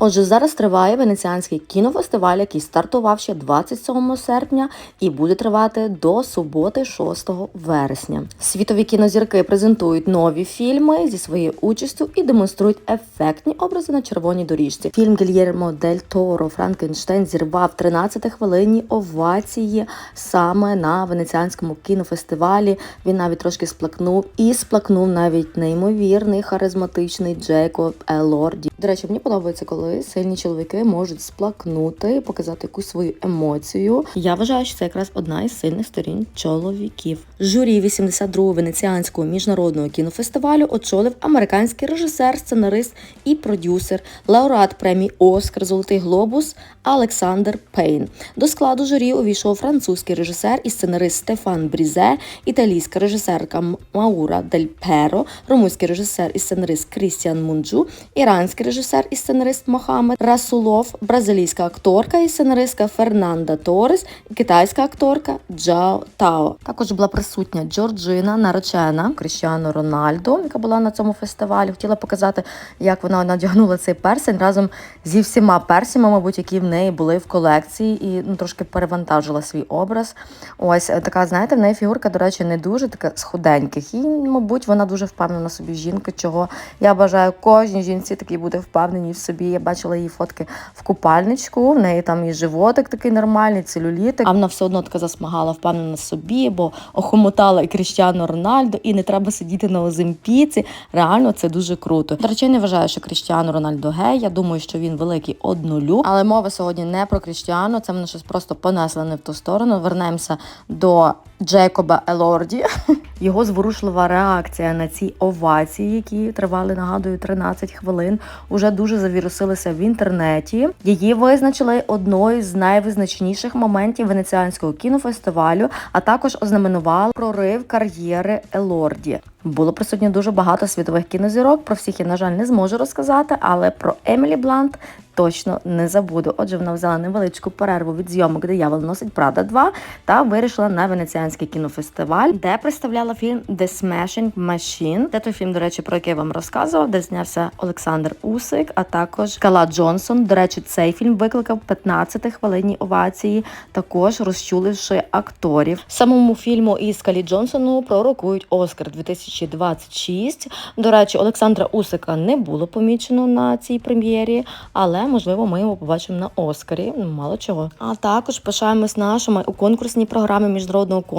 Отже, зараз триває венеціанський кінофестиваль, який стартував ще 27 серпня і буде тривати до суботи, 6 вересня. Світові кінозірки презентують нові фільми зі своєю участю і демонструють ефектні образи на червоній доріжці. Фільм Гільєрмо Дель Торо Франкенштейн зірвав 13 хвилинні овації саме на венеціанському кінофестивалі. Він навіть трошки сплакнув і сплакнув навіть неймовірний харизматичний Джейкоб Елорді. До речі, мені подобається, коли сильні чоловіки можуть сплакнути, показати якусь свою емоцію. Я вважаю, що це якраз одна із сильних сторін чоловіків. Журі 82-го венеціанського міжнародного кінофестивалю очолив американський режисер, сценарист і продюсер, лауреат премії Оскар Золотий глобус Олександр Пейн. До складу журі увійшов французький режисер і сценарист Стефан Брізе, італійська режисерка Маура Дель Перо, румунський режисер і сценарист Крістіан Мунджу, іранський режисер і сценарист Мохамед Расулов, бразилійська акторка і сценаристка Фернанда Торес, і китайська акторка Джао Тао. Також була присутня Джорджина, наречена Кріщано Рональдо, яка була на цьому фестивалі. Хотіла показати, як вона надягнула цей персень разом зі всіма персями, мабуть, які в неї були в колекції, і ну трошки перевантажила свій образ. Ось е, така, знаєте, в неї фігурка, до речі, не дуже така з худеньких. І, мабуть, вона дуже впевнена собі жінка, чого я бажаю кожній жінці такій бути впевненій в собі. Я бачила її фотки в купальничку, в неї там і животик такий нормальний, целюлітик. А вона все одно така засмагала, впевнена собі, бо охомотала і Кріщано Рональдо, і не треба сидіти на Озимпіці. Реально, це дуже круто. До речі, не вважаю, що Кріщано Рональдо гей. Я думаю, що він великий однолюб. Але мова сьогодні не про Кріщано. Це мене щось просто понесло не в ту сторону. Вернемося до Джейкоба Елорді. Його зворушлива реакція на ці овації, які тривали, нагадую, 13 хвилин, уже дуже завірусилися в інтернеті. Її визначили одною з найвизначніших моментів венеціанського кінофестивалю, а також ознаменували прорив кар'єри Елорді. Було присутньо дуже багато світових кінозірок. Про всіх я, на жаль, не зможу розказати, але про Емілі Блант точно не забуду. Отже, вона взяла невеличку перерву від зйомок Диявол носить Прада 2 та вирішила на венеціанський кінофестиваль, де представляла фільм The Smashing Machine. Це той фільм, до речі, про який я вам розказував, де знявся Олександр Усик, а також Кала Джонсон. До речі, цей фільм викликав 15 хвилинні овації, також розчуливши акторів. Самому фільму і Скалі Джонсону пророкують Оскар 2026. До речі, Олександра Усика не було помічено на цій прем'єрі, але можливо ми його побачимо на Оскарі. Мало чого. А також пишаємось нашими у конкурсній програмі міжнародного конкурсу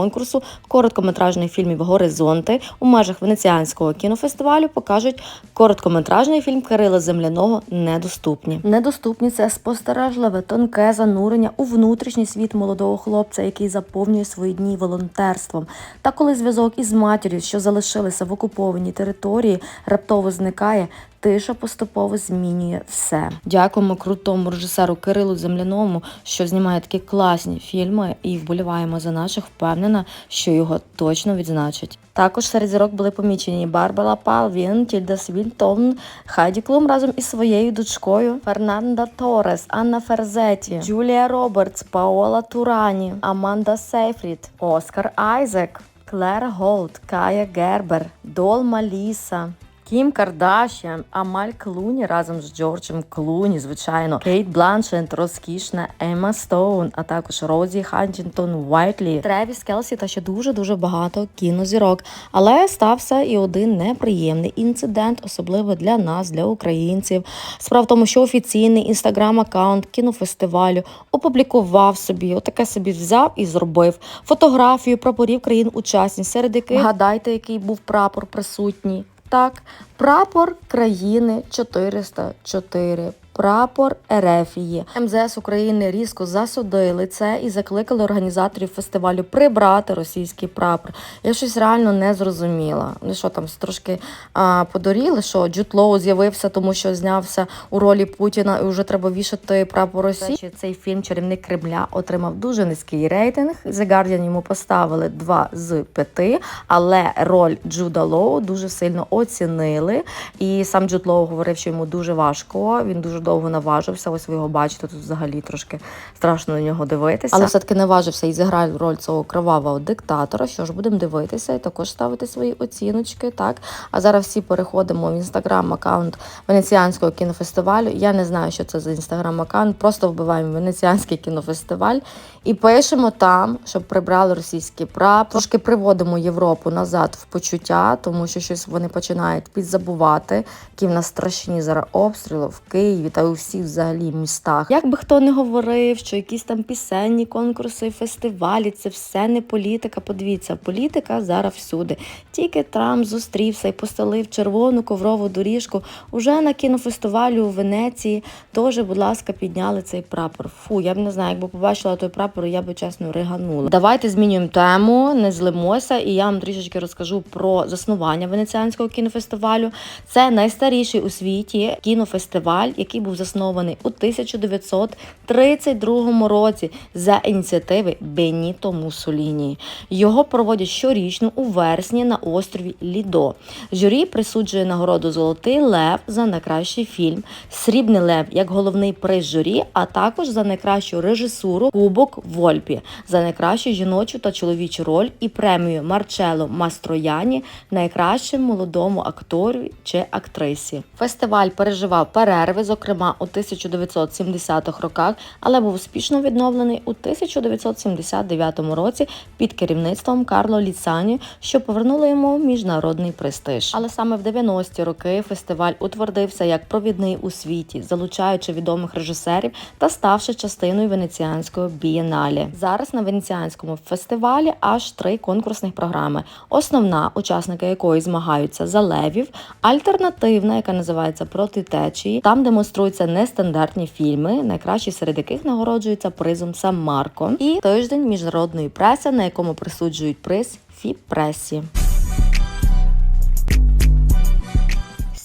короткометражних фільмів Горизонти у межах венеціанського кінофестивалю покажуть короткометражний фільм Кирила Земляного Недоступні. Недоступні це спостережливе, тонке занурення у внутрішній світ молодого хлопця, який заповнює свої дні волонтерством. Та коли зв'язок із матір'ю, що залишилися в окупованій території, раптово зникає. Тиша поступово змінює все. Дякуємо крутому режисеру Кирилу Земляному, що знімає такі класні фільми, і вболіваємо за наших. Впевнена, що його точно відзначать. Також серед зірок були помічені Барбара Палвін, Тільда Свільтон, Хайді Клум разом із своєю дочкою, Фернанда Торес, Анна Ферзеті, Джулія Робертс, Паола Турані, Аманда Сейфрід, Оскар Айзек. Клер Голд, Кая Гербер, Дол Маліса, Кім Кардашян, Амаль Клуні разом з Джорджем Клуні, звичайно, Кейт Бланшет, розкішна Емма Стоун, а також Розі Хантінгтон Уайтлі, Тревіс Келсі та ще дуже дуже багато кінозірок. Але стався і один неприємний інцидент, особливо для нас, для українців. Справа в тому, що офіційний інстаграм-аккаунт кінофестивалю опублікував собі, отаке собі взяв і зробив фотографію прапорів країн-учасниць, серед яких гадайте, який був прапор присутній. Так, прапор країни 404. Прапор Ерефії МЗС України різко засудили це і закликали організаторів фестивалю прибрати російський прапор. Я щось реально не зрозуміла. Ну що там трошки а, подоріли, що Джуд Лоу з'явився, тому що знявся у ролі Путіна, і вже треба вішати прапор Росії. Цей фільм Чарівник Кремля отримав дуже низький рейтинг. The Guardian йому поставили 2 з 5, але роль Джуда Лоу дуже сильно оцінили. І сам Джуд Лоу говорив, що йому дуже важко. Він дуже довго наважився. Ось ви його бачите, тут взагалі трошки страшно на нього дивитися. Але все-таки наважився і зіграє роль цього кровавого диктатора. Що ж, будемо дивитися і також ставити свої оціночки. Так, а зараз всі переходимо в інстаграм-аккаунт Венеціанського кінофестивалю. Я не знаю, що це за інстаграм-аккаунт. Просто вбиваємо Венеціанський кінофестиваль і пишемо там, щоб прибрали російський прапор. Трошки приводимо Європу назад в почуття, тому що щось вони починають підзабувати, які в нас страшні зараз обстріли в Києві та у всіх взагалі містах. Як би хто не говорив, що якісь там пісенні конкурси, фестивалі, це все не політика. Подивіться, політика зараз всюди. Тільки Трамп зустрівся і постелив червону коврову доріжку. Уже на кінофестивалі у Венеції теж, будь ласка, підняли цей прапор. Фу, я б не знаю, якби побачила той прапор, я би чесно риганула. Давайте змінюємо тему, не злимося, і я вам трішечки розкажу про заснування Венеціанського кінофестивалю. Це найстаріший у світі кінофестиваль, який був заснований у 1932 році за ініціативи Беніто Муссоліні. Його проводять щорічно у вересні на острові Лідо. Журі присуджує нагороду Золотий Лев за найкращий фільм, Срібний Лев як головний приз журі, а також за найкращу режисуру Кубок Вольпі, за найкращу жіночу та чоловічу роль і премію Марчело Мастрояні найкращому молодому актору чи актрисі. Фестиваль переживав перерви, зокрема у 1970-х роках, але був успішно відновлений у 1979 році під керівництвом Карло Ліцані, що повернуло йому міжнародний престиж. Але саме в 90-ті роки фестиваль утвердився як провідний у світі, залучаючи відомих режисерів та ставши частиною венеціанського бієналі. Зараз на венеціанському фестивалі аж три конкурсних програми. Основна, учасники якої змагаються за левів, альтернативна, яка називається проти течії. Там демонструються нестандартні фільми, найкращі серед яких нагороджується призом Сам Марко, і тиждень міжнародної преси, на якому присуджують приз Фіп-пресі.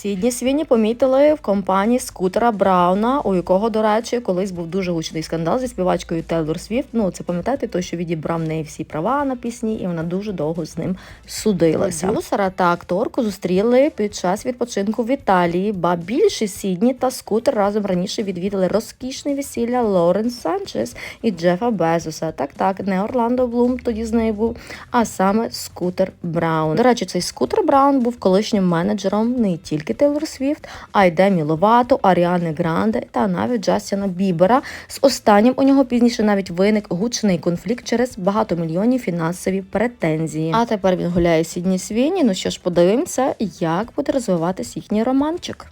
Сідні свині помітили в компанії скутера Брауна, у якого, до речі, колись був дуже гучний скандал зі співачкою Тейлор Свіфт. Ну, це пам'ятаєте, той, що відібрав неї всі права на пісні, і вона дуже довго з ним судилася. Продюсера та акторку зустріли під час відпочинку в Італії, ба більше Сідні та скутер разом раніше відвідали розкішне весілля Лорен Санчес і Джефа Безоса. Так, так, не Орландо Блум тоді з нею був, а саме скутер Браун. До речі, цей скутер Браун був колишнім менеджером не тільки Тейлор Свіфт, а й Демі Ловато, Аріани Гранде та навіть Джастіна Бібера. З останнім у нього пізніше навіть виник гучний конфлікт через багатомільйонні фінансові претензії. А тепер він гуляє Сідні Свіні. Ну що ж, подивимося, як буде розвиватись їхній романчик.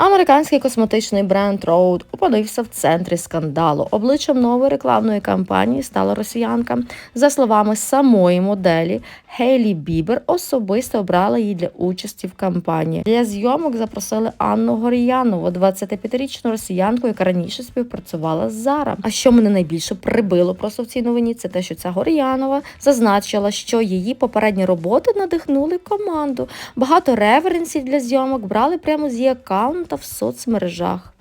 Американський косметичний бренд Road опинився в центрі скандалу. Обличчям нової рекламної кампанії стала росіянка. За словами самої моделі, Хейлі Бібер особисто обрала її для участі в кампанії. Для зйомок запросили Анну Горіянову, 25-річну росіянку, яка раніше співпрацювала з Зара. А що мене найбільше прибило просто в цій новині, це те, що ця Горіянова зазначила, що її попередні роботи надихнули команду. Багато реверенсів для зйомок брали прямо з її аккаунта в соцмережах.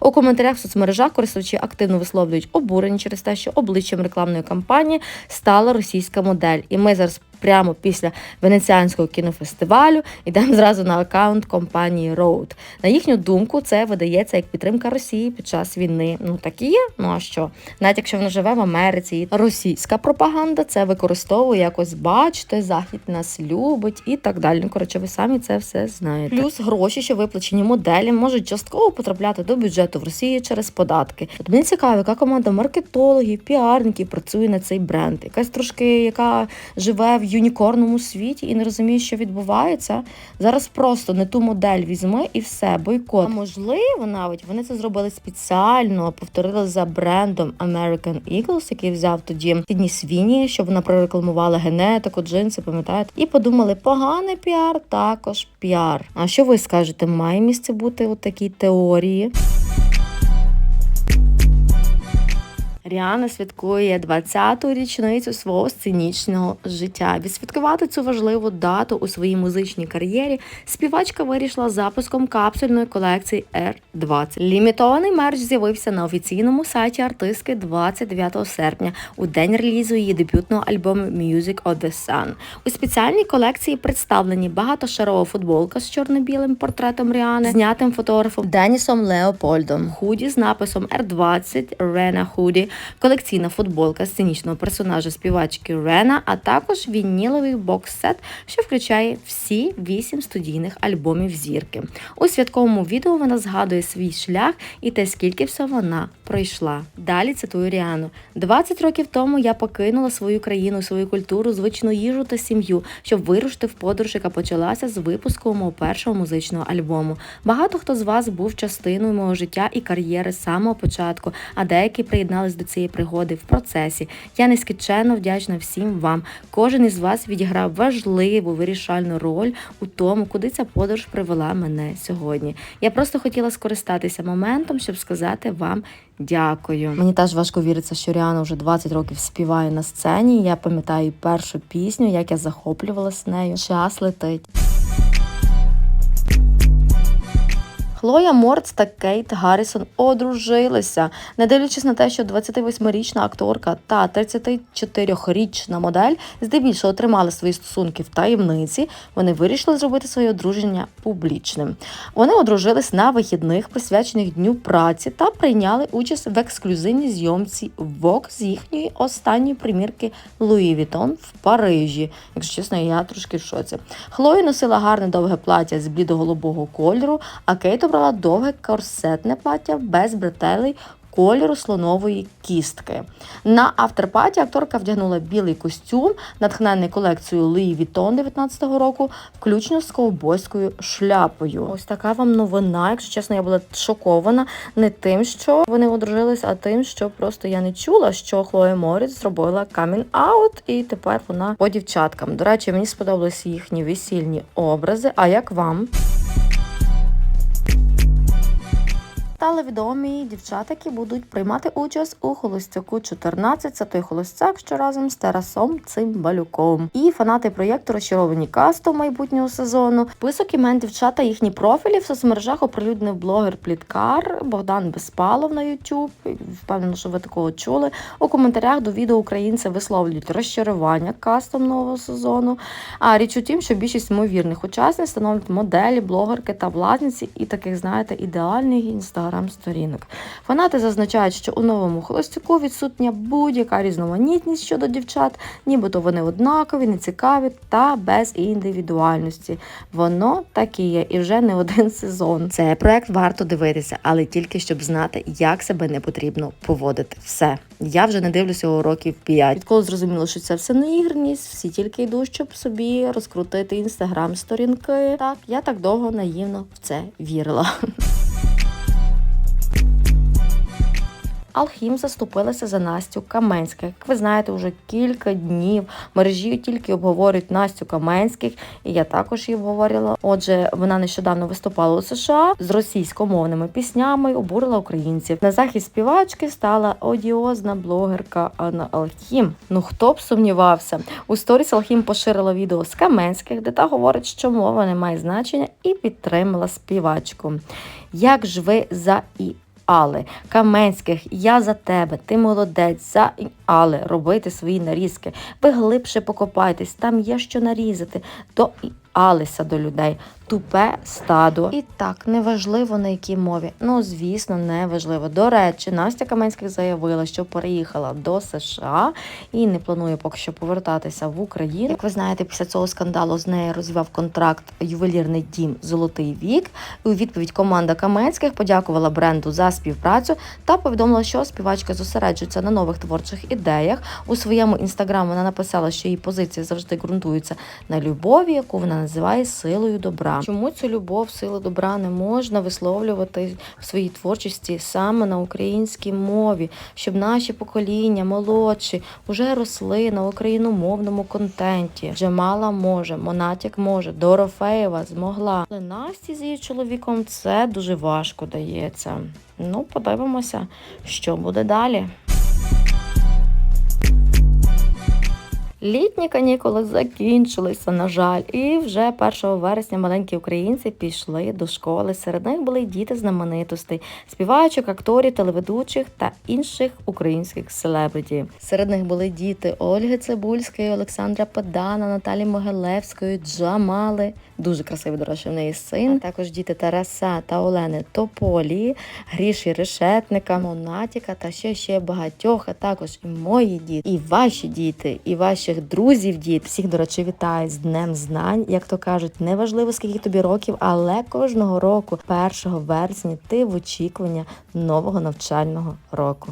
У коментарях в соцмережах користувачі активно висловлюють обурення через те, що обличчям рекламної кампанії стала російська модель. І ми зараз прямо після венеціанського кінофестивалю йдемо зразу на аккаунт компанії Road. На їхню думку, це видається як підтримка Росії під час війни. Ну так і є. Ну а що? Навіть якщо вона живе в Америці, російська пропаганда це використовує якось, бачите, захід нас любить і так далі. Ну, коротше, ви самі це все знаєте. Плюс гроші, що виплачені моделі, можуть частково потрапляти до бюджету в Росії через податки. От мені цікаво, яка команда маркетологів, піарників працює на цей бренд. Якась трошки, яка живе в юнікорному світі і не розуміє, що відбувається. Зараз просто не ту модель візьми і все, бойкот. А можливо, навіть вони це зробили спеціально, повторили за брендом American Eagles, який взяв тоді Сідні Свіні, щоб вона прорекламувала генетику, джинси, пам'ятаєте? І подумали, поганий піар, також піар. А що ви скажете? Має місце бути у такій теорії? Ріана святкує 20-ту річницю свого сценічного життя. Відсвяткувати цю важливу дату у своїй музичній кар'єрі співачка вирішила запуском капсульної колекції R20. Лімітований мерч з'явився на офіційному сайті артистки 29 серпня у день релізу її дебютного альбому Music of the Sun. У спеціальній колекції представлені багатошарова футболка з чорно-білим портретом Ріани, знятим фотографом Денісом Леопольдом, худі з написом R20 Рена Худі, колекційна футболка сценічного персонажа співачки Рена, а також вініловий бокс-сет, що включає всі вісім студійних альбомів зірки. У святковому відео вона згадує свій шлях і те, скільки все вона пройшла. Далі цитую Ріану: 20 років тому я покинула свою країну, свою культуру, звичну їжу та сім'ю, щоб вирушити в подорож, яка почалася з випуску мого першого музичного альбому. Багато хто з вас був частиною мого життя і кар'єри з самого початку, а деякі приєднались до цієї пригоди в процесі. Я нескінченно вдячна всім вам. Кожен із вас відіграв важливу вирішальну роль у тому, куди ця подорож привела мене сьогодні. Я просто хотіла скористатися моментом, щоб сказати вам дякую. Мені теж важко віриться, що Ріана вже 20 років співає на сцені. Я пам'ятаю першу пісню, як я захоплювалась нею. Час летить. Хлоя Морц та Кейт Гаррісон одружилися. Не дивлячись на те, що 28-річна акторка та 34-річна модель здебільшого тримали свої стосунки в таємниці, вони вирішили зробити своє одруження публічним. Вони одружились на вихідних, присвячених дню праці, та прийняли участь в ексклюзивній зйомці Vogue з їхньої останньої примірки Louis Vuitton в Парижі. Якщо чесно, я трошки в шоці. Хлоя носила гарне довге плаття з блідо-голубого кольору, а Кейт обрала довге корсетне плаття без бретелей кольору слонової кістки. На авторпаті акторка вдягнула білий костюм, натхнений колекцією Louis Vuitton 19-го року, включно з ковбойською шляпою. Ось така вам новина. Якщо чесно, я була шокована не тим, що вони одружились, а тим, що просто я не чула, що Хлоя Моріц зробила камін аут, і тепер вона по дівчаткам. До речі, мені сподобалися їхні весільні образи. А як вам? Стали відомі дівчата, які будуть приймати участь у холостяку 14. Це той холостяк, що разом з Тарасом Цимбалюком. І фанати проєкту розчаровані кастом майбутнього сезону. Список імен дівчата їхні профілі в соцмережах оприлюднив блогер Пліткар Богдан Безпалов на YouTube. Впевнено, що ви такого чули. У коментарях до відео українці висловлюють розчарування кастом нового сезону. А річ у тім, що більшість ймовірних учасниць становлять моделі, блогерки та власниці і таких, знаєте, ідеальних інстаграм сторінок. Фанати зазначають, що у новому холостяку відсутня будь-яка різноманітність щодо дівчат, нібито вони однакові, нецікаві та без індивідуальності. Воно так і є, і вже не один сезон. Цей проект варто дивитися, але тільки щоб знати, як себе не потрібно поводити. Все. Я вже не дивлюся його років 5. Відколи зрозуміло, що це все не ігрність, всі тільки йдуть, щоб собі розкрутити інстаграм-сторінки. Так, я так довго наївно в це вірила. Алхім заступилася за Настю Каменських. Як ви знаєте, вже кілька днів мережі тільки обговорюють Настю Каменських, і я також її обговорила. Отже, вона нещодавно виступала у США з російськомовними піснями, обурила українців. На захист співачки стала одіозна блогерка Анна Алхім. Ну хто б сумнівався? У сторіс Алхім поширила відео з Каменських, де та говорить, що мова не має значення, і підтримала співачку. Як ж ви за і але Каменських, я за тебе, ти молодець, за але робити свої нарізки. Ви глибше покопайтесь, там є що нарізати. І алися до людей. Тупе стадо. І так, неважливо на якій мові. Ну, звісно, неважливо. До речі, Настя Каменських заявила, що переїхала до США і не планує поки що повертатися в Україну. Як ви знаєте, після цього скандалу з нею розвивав контракт ювелірний дім Золотий вік. І у відповідь команда Каменських подякувала бренду за співпрацю та повідомила, що співачка зосереджується на нових творчих ідеях. У своєму інстаграм вона написала, що її позиції завжди ґрунтуються на любові, яку вона називає силою добра. Чому цю любов, силу добра не можна висловлювати в своїй творчості саме на українській мові, щоб наші покоління молодші вже росли на україномовному контенті? Джемала може, Монатік може, Дорофеєва змогла. Але Насті з її чоловіком це дуже важко дається. Ну, подивимося, що буде далі. Літні канікули закінчилися, на жаль, і вже 1 вересня маленькі українці пішли до школи. Серед них були діти знаменитостей, співачок, акторів, телеведучих та інших українських селебриті. Серед них були діти Ольги Цибульської, Олександра Педана, Наталі Могилевської, Джамали. Дуже красивий, до речі, в неї син. А також діти Тараса та Олени Тополі, Гріші Решетника, Монатіка та ще ще багатьох, а також і мої діти, і ваші діти, і ваших друзів діт. Всіх, до речі, вітаю з Днем Знань. Як то кажуть, неважливо скільки тобі років, але кожного року, 1 вересня, ти в очікування нового навчального року.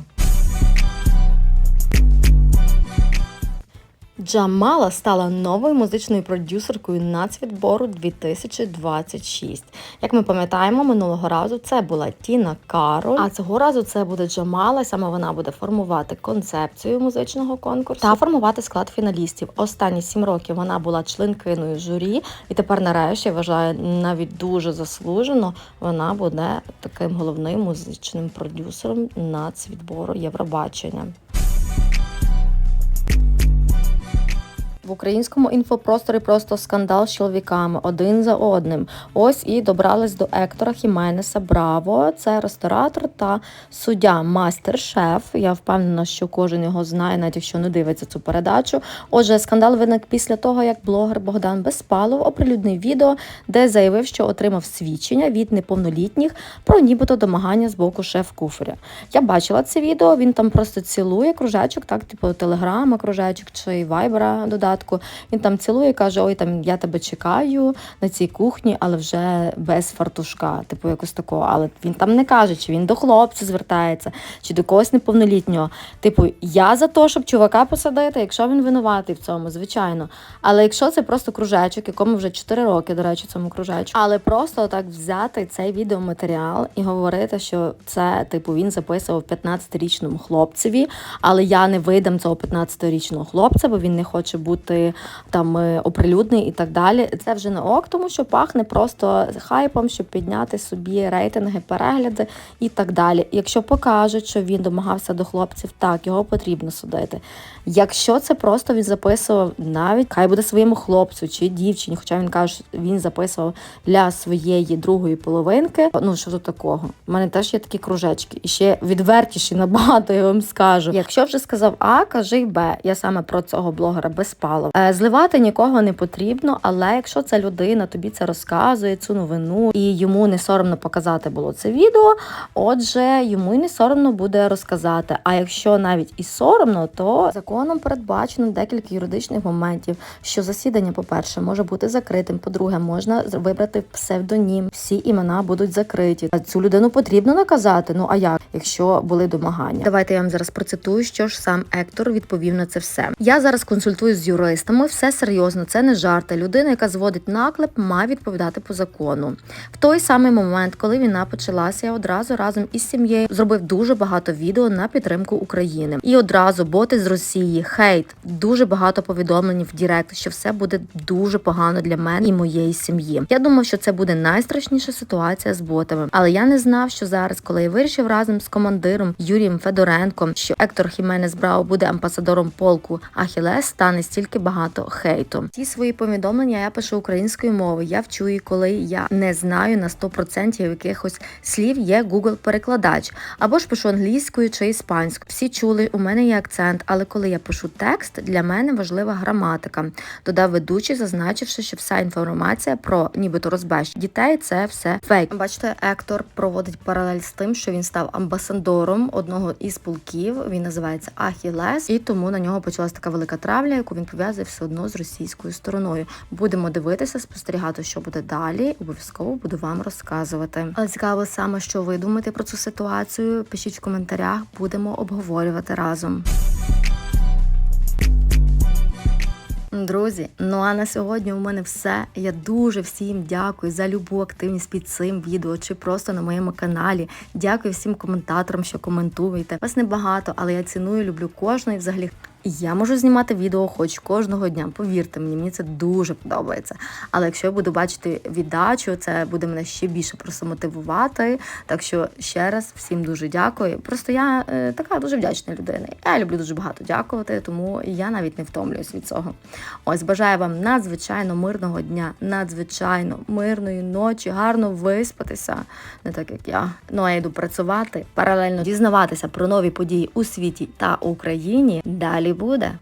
Джамала стала новою музичною продюсеркою нацвідбору 2026. Як ми пам'ятаємо, минулого разу це була Тіна Кароль, а цього разу це буде Джамала. Саме вона буде формувати концепцію музичного конкурсу та формувати склад фіналістів. Останні сім років вона була членкиною журі, і тепер, нарешті, вважаю, навіть дуже заслужено вона буде таким головним музичним продюсером нацвідбору Євробачення. В українському інфопросторі просто скандал з чоловіками один за одним. Ось і добрались до Ектора Хіменеса Браво. Це ресторатор та суддя мастер-шеф. Я впевнена, що кожен його знає, навіть якщо не дивиться цю передачу. Отже, скандал виник після того, як блогер Богдан Безпалов оприлюднив відео, де заявив, що отримав свідчення від неповнолітніх про нібито домагання з боку шеф-куферя. Я бачила це відео. Він там просто цілує кружечок, так типу телеграма, кружечок чи вайбера додатку. Він там цілує, каже: Ой, там я тебе чекаю на цій кухні, але вже без фартушка, типу якось такого. Але він там не каже, чи він до хлопця звертається, чи до когось неповнолітнього. Типу, я за те, щоб чувака посадити, якщо він винуватий в цьому, звичайно. Але якщо це просто кружечок, якому вже 4 роки, до речі, цьому кружечку, але просто так взяти цей відеоматеріал і говорити, що це, типу, він записував 15-річному хлопцеві, але я не видам цього 15-річного хлопця, бо він не хоче бути там е, оприлюдний і так далі. Це вже не ок, тому що пахне просто хайпом, щоб підняти собі рейтинги, перегляди і так далі. Якщо покажуть, що він домагався до хлопців, так його потрібно судити. Якщо це просто він записував навіть хай буде своєму хлопцю чи дівчині, хоча він каже, що він записував для своєї другої половинки. Ну що тут такого? У мене теж є такі кружечки, і ще відвертіші набагато я вам скажу. Якщо вже сказав А, кажи й Б. Я саме про цього блогера безпалов. Е, Зливати нікого не потрібно, але якщо ця людина тобі це розказує, цю новину, і йому не соромно показати було це відео, отже, йому й не соромно буде розказати. А якщо навіть і соромно, то законом передбачено декілька юридичних моментів, що засідання, по-перше, може бути закритим. По-друге, можна вибрати псевдонім. Всі імена будуть закриті. Цю людину потрібно наказати. Ну а як, якщо були домагання? Давайте я вам зараз процитую, що ж сам Ектор відповів на це все. Я зараз консультуюсь з юристами. Все серйозно, це не жарти. Людина, яка зводить наклеп, має відповідати по закону. В той самий момент, коли війна почалася, я одразу разом із сім'єю зробив дуже багато відео на підтримку України. І одразу боти з Росії, хейт, дуже багато повідомлень в Дірект, що все буде дуже погано для мене і моєї сім'ї. Я думав, що це буде найстрашніша ситуація з ботами, але я не знав, що зараз, коли я вирішив разом з командиром Юрієм Федоренком, що Ектор Хіменес Браво буде амбасадором полку Ахілес, стане стільки багато хейту. Ті свої повідомлення я пишу українською мовою. Я вчу її, коли я не знаю на 100% якихось слів. Є Google перекладач або ж пишу англійською чи іспанською. Всі чули, у мене є акцент, але коли я пишу текст, для мене важлива граматика. Додав ведучий, зазначивши, що вся інформація про нібито розбеж дітей це все фейк. Бачите, Ектор проводить паралель з тим, що він став амбасадором одного із полків. Він називається Ахілес, і тому на нього почалась така велика травля, яку він пов'язує все одно з російською стороною. Будемо дивитися, спостерігати, що буде далі. Обов'язково буду вам розказувати. Але цікаво саме, що ви думаєте про цю ситуацію. Пишіть в коментарях, будемо обговорювати разом. Друзі, ну а на сьогодні у мене все. Я дуже всім дякую за любу активність під цим відео чи просто на моєму каналі. Дякую всім коментаторам, що коментуєте. Вас небагато, але я ціную, люблю кожного і взагалі. Я можу знімати відео хоч кожного дня. Повірте мені, мені це дуже подобається. Але якщо я буду бачити віддачу, це буде мене ще більше просто мотивувати. Так що ще раз всім дуже дякую. Просто я е, така дуже вдячна людина. Я люблю дуже багато дякувати, тому я навіть не втомлююсь від цього. Ось бажаю вам надзвичайно мирного дня, надзвичайно мирної ночі, гарно виспатися, не так як я. Ну а я йду працювати, паралельно дізнаватися про нові події у світі та Україні. Далі буде.